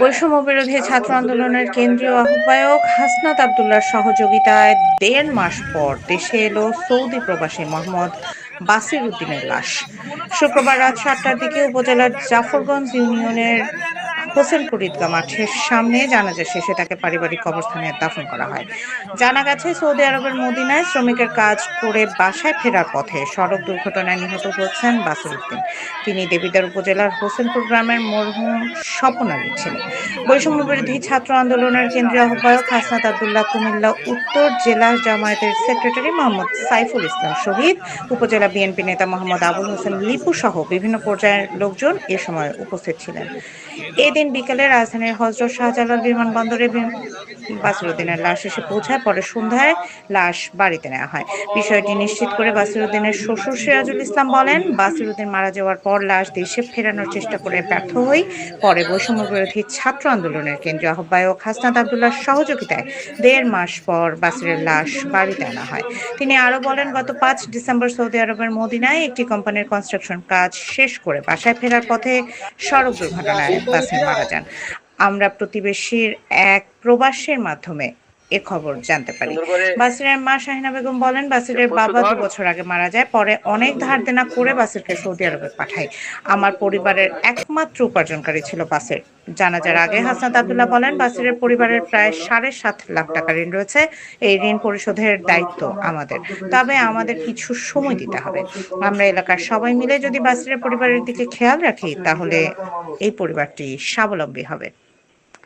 বৈষম্য বিরোধী ছাত্র আন্দোলনের কেন্দ্রীয় আহ্বায়ক হাসনাত আবদুল্লার সহযোগিতায় দেড় মাস পর দেশে এলো সৌদি প্রবাসী মোহাম্মদ বাসির উদ্দিনের লাশ। শুক্রবার রাত সাতটার দিকে উপজেলার জাফরগঞ্জ ইউনিয়নের হোসেনপুর ঈদগাহ মাঠের সামনে। জানাজা শেষে তাকে পারিবারিক কবরস্থানে দাফন করা হয়। জানা গেছে, সৌদি আরবের মদিনায় শ্রমিকের কাজ করে বাসায় ফেরার পথে সড়ক দুর্ঘটনায় নিহত হয়েছেন বাসির উদ্দিন। তিনি দেবিদার উপজেলার হোসেনপুর গ্রামের মরহুম স্বপন আলীর ছিলেন। বৈষম্য বিরোধী ছাত্র আন্দোলনের কেন্দ্রীয় আহ্বায়ক হাসনাত আবদুল্লাহ কুমিল্লা উত্তর জেলা জামায়াতের সেক্রেটারি মোহাম্মদ সাইফুল ইসলাম শহীদ, উপজেলা বিএনপি নেতা মোহাম্মদ আবুল হোসেন লিপু সহ বিভিন্ন পর্যায়ের লোকজন এ সময় উপস্থিত ছিলেন। এদিন বিকেলে রাজধানীর হজরত শাহজালাল বিমানবন্দরে বাসিরুদ্দিনের লাশ এসে পৌঁছায়, পরে সন্ধ্যায় লাশ বাড়িতে নেওয়া হয়। বিষয়টি নিশ্চিত করে বাসিরুদ্দিনের শ্বশুর সিরাজুল ইসলাম বলেন, বাসিরুদ্দিন মারা যাওয়ার পর লাশ দেশে ফেরানোর চেষ্টা করে ব্যর্থ হই, পরে বৈষম্য বিরোধী ছাত্র আন্দোলনের কেন্দ্রীয় আহ্বায়ক হাসনাত আবদুল্লার সহযোগিতায় দেড় মাস পর বাসিরের লাশ বাড়িতে আনা হয়। তিনি আরও বলেন, গত পাঁচ ডিসেম্বর সৌদি আরবের মদিনায় একটি কোম্পানির কনস্ট্রাকশন কাজ শেষ করে বাসায় ফেরার পথে সড়ক দুর্ঘটনায় বাসির মারা যান। আমরা প্রতিবেশীর এক প্রবাসের মাধ্যমে এ খবর জানতে পারি। বাসিরের মা শাহিনা বেগম বলেন বাসিরের বাবা দু বছর আগে মারা যায় পরে অনেক ধার দেনা করে বাসিরকে সৌদি আরবে পাঠাই আমার পরিবারের একমাত্র উপার্জনকারী ছিল বাসির। জানাজার আগে হাসনাত আবদুল্লাহ বলেন বাসিরের পরিবারের প্রায় সাড়ে সাত লাখ টাকা ঋণ রয়েছে। এই ঋণ পরিশোধের দায়িত্ব আমাদের। তবে আমাদের কিছু সময় দিতে হবে। আমরা এলাকার সবাই মিলে যদি বাসিরের পরিবারের দিকে খেয়াল রাখি তাহলে এই পরিবারটি স্বাবলম্বী হবে।